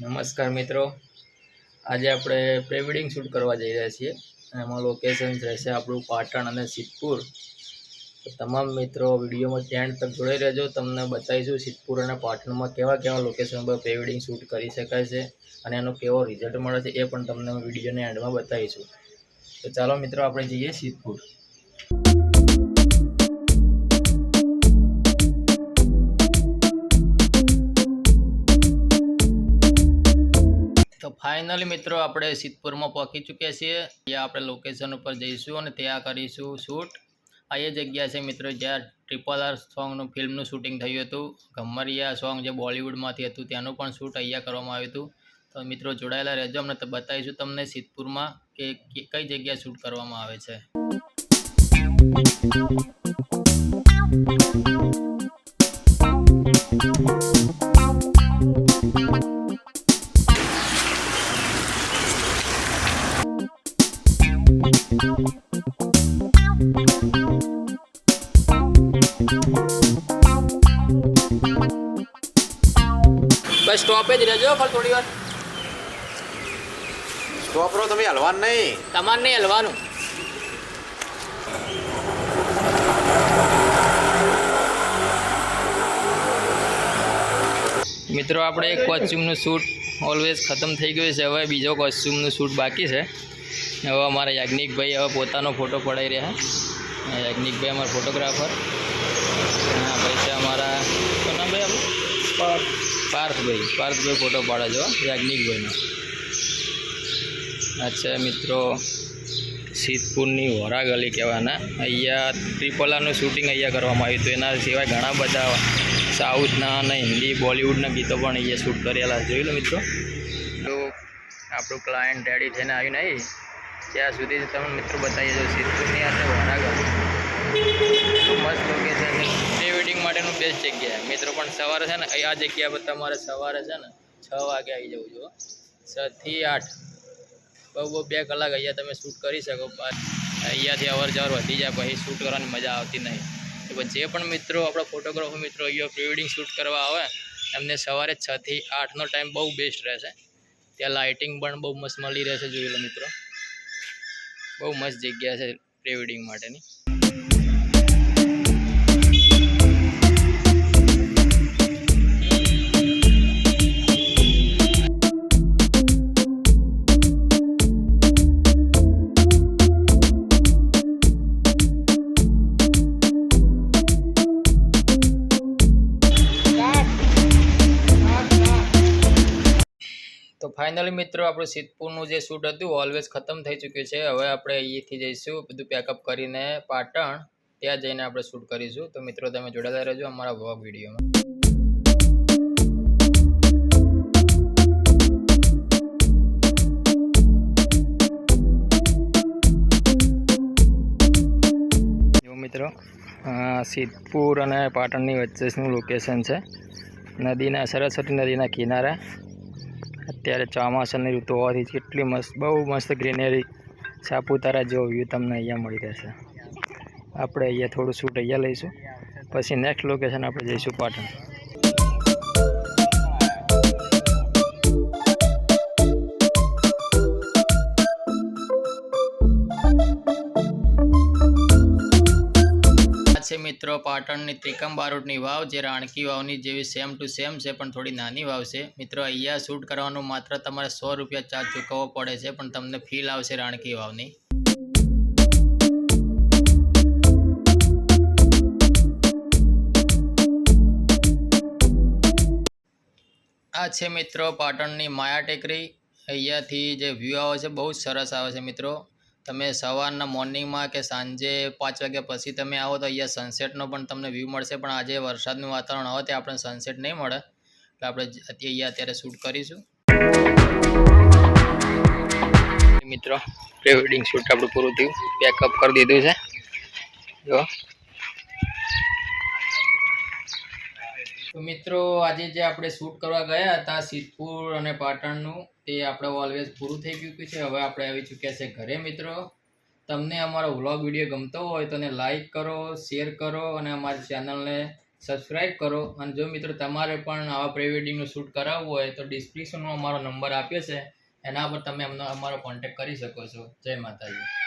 નમસ્કાર મિત્રો. આજે આપણે પ્રી વેડિંગ શૂટ કરવા જઈ રહ્યા છીએ. એમાં લોકેશન રહેશે આપણું પાટણ અને સિદ્ધપુર. તમામ મિત્રો વિડીયોમાં એન્ડ તક જોડાઈ રહેજો. તમને બતાવીશું સિદ્ધપુર અને પાટણમાં કેવા કેવા લોકેશન પર પ્રી વેડિંગ શૂટ કરી શકાય છે અને એનો કેવો રિઝલ્ટ મળે છે એ પણ તમને વિડીયોના એન્ડમાં બતાવીશું. તો ચાલો મિત્રો, આપણે જઈએ સિદ્ધપુર. ફાઇનલી મિત્રો, આપણે સિદ્ધપુરમાં પહોંચી ચૂક્યા છીએ. ત્યાં આપણે લોકેશન ઉપર જઈશું અને ત્યાં કરીશું શૂટ આ એ જગ્યા છે મિત્રો, જ્યાં ટ્રિપલ આર સોંગનું ફિલ્મનું શૂટિંગ થયું હતું. ગમ્મરિયા સોંગ જે બોલિવૂડમાંથી હતું, ત્યાંનું પણ શૂટ અહીંયા કરવામાં આવ્યું હતું. તો મિત્રો, જોડાયેલા રહેજો. અમને બતાવીશું તમને સિદ્ધપુરમાં કે કઈ જગ્યાએ શૂટ કરવામાં આવે છે. બસ સ્ટોપે જ રહેજો ખાલી થોડી વાર. સ્ટોપ રહો તમે હલવાન નહીં. તમારે નહીં હલવાનું. મિત્રો આપણે એક કોસ્ચ્યુમનું શૂટ ઓલવેઝ ખતમ થઈ ગયું છે. હવે બીજો કોસ્ચ્યુમનું શૂટ બાકી છે. હવે અમારા યાજ્ઞિકભાઈ હવે પોતાનો ફોટો પડાવી રહ્યા. છે યાજ્ઞિકભાઈ અમારા ફોટોગ્રાફર ભાઈ છે અમારા પાર્થભાઈ પાર્થભાઈ ફોટો પાડે છે યાજ્ઞિકભાઈનો અચ્છા મિત્રો, સિદ્ધપુરની વોરા ગલી કહેવાના. અહીંયા ત્રિપલાનું શૂટિંગ અહીંયા કરવામાં આવ્યું હતું. એના સિવાય ઘણા બધા સાઉથના અને હિન્દી, બોલિવૂડના ગીતો પણ અહીંયા શૂટ કરેલા. જોઈ લો મિત્રો. તો આપણું ક્લાયન્ટ રેડી થઈને આવ્યું નહીં ત્યાં સુધી તમે મિત્રો બતાવી છો સિદ્ધપુરની અને વોરા ગલી મસ્ત લોકેશન વેડિંગ માટેનું બેસ્ટ જગ્યા. મિત્રો પણ સવારે છે ને, આ જગ્યા પર તમારે સવારે છે ને છ વાગે આવી જવું જોઈએ છ થી આઠ. બહુ બહુ બે કલાક અહીંયા તમે શૂટ કરી શકો. અહીંયાથી અવર જવર વધી જાય, પછી શૂટ કરવાની મજા આવતી નહીં. તો જે પણ મિત્રો, આપણા ફોટોગ્રાફર મિત્રો અહીંયા પ્રી વેડિંગ શૂટ કરવા આવે, એમને સવારે છ થી આઠનો ટાઈમ બહુ બેસ્ટ રહેશે. ત્યાં લાઇટિંગ પણ બહુ મસ્ત મળી રહેશે, જોઈ લો મિત્રો. બહુ મસ્ત જગ્યા છે પ્રી વેડિંગ માટેની. ફાઇનલી મિત્રો, આપણું સિદ્ધપુરનું જે શૂટ હતું ઓલવેઝ ખતમ થઈ ચૂક્યું છે. હવે આપણે અહીંથી જઈશું, બધું પેકઅપ કરીને પાટણ, ત્યાં જઈને આપણે શૂટ કરીશું. તો મિત્રો, તમે જોડાયેલા રહેજો અમારા વ્લોગ વિડીયોમાં. મિત્રો સિદ્ધપુર અને પાટણની વચ્ચેનું લોકેશન છે. નદીના, સરસ્વતી નદીના કિનારે. અત્યારે ચોમાસાની ઋતુ હોવાથી કેટલી મસ્ત, બહુ મસ્ત ગ્રીનરી સાપુતારા જેવો વ્યૂ તમને અહીંયા મળી રહેશે. આપણે અહીંયા થોડું શૂટ અહીંયા લઈશું. પછી નેક્સ્ટ લોકેશન આપણે જઈશું પાટણ. છે મિત્રો, પાટણની ત્રિકમ બારોટની વાવ, જે રાણકી વાવની જેવી સેમ ટુ સેમ છે, પણ થોડી નાની વાવ છે. મિત્રો, અહીંયા શૂટ કરવાનું માત્ર તમારે સો રૂપિયા ચાર્જ ચૂકવવો પડે છે, પણ તમને ફીલ આવશે રાણકી વાવની. આ છે મિત્રો પાટણની માયા ટેકરી. અહીંયાથી જે વ્યૂ આવે છે, બહુ જ સરસ આવે છે મિત્રો. તમે સવારના મોર્નિંગમાં કે સાંજે પાંચ વાગ્યા પછી તમે આવો તો અહીંયા સનસેટનો પણ તમને વ્યૂ મળશે. પણ આજે વરસાદનું વાતાવરણ તે આપણે સનસેટ નહીં મળે. એટલે આપણે અત્યારે અહીંયા અત્યારે શૂટ કરીશું. મિત્રો પ્રી વેડિંગ શૂટ આપણું પૂરું થયું. પેકઅપ કરી દીધું છે. જો. તો મિત્રો, આજે જે આપણે શૂટ કરવા ગયા હતા, સિદ્ધપુર અને પાટણનું, તે આપણે ઓલવેઝ પૂરું થઈ ગયું છે. હવે આપણે આવી ચૂક્યા છે ઘરે, મિત્રો. તમને અમારો વ્લોગ વીડિયો ગમતો હોય તો એને લાઈક કરો શેર કરો અને અમારી ચેનલને સબસ્ક્રાઇબ કરો. અને જો મિત્રો તમારે પણ આવા પ્રી વેડિંગનું શૂટ કરાવવું હોય તો ડિસ્ક્રિપ્શનમાં અમારો નંબર આપ્યો છે. એના પર તમે અમને અમારો કોન્ટેક્ટ કરી શકો છો. જય માતાજી.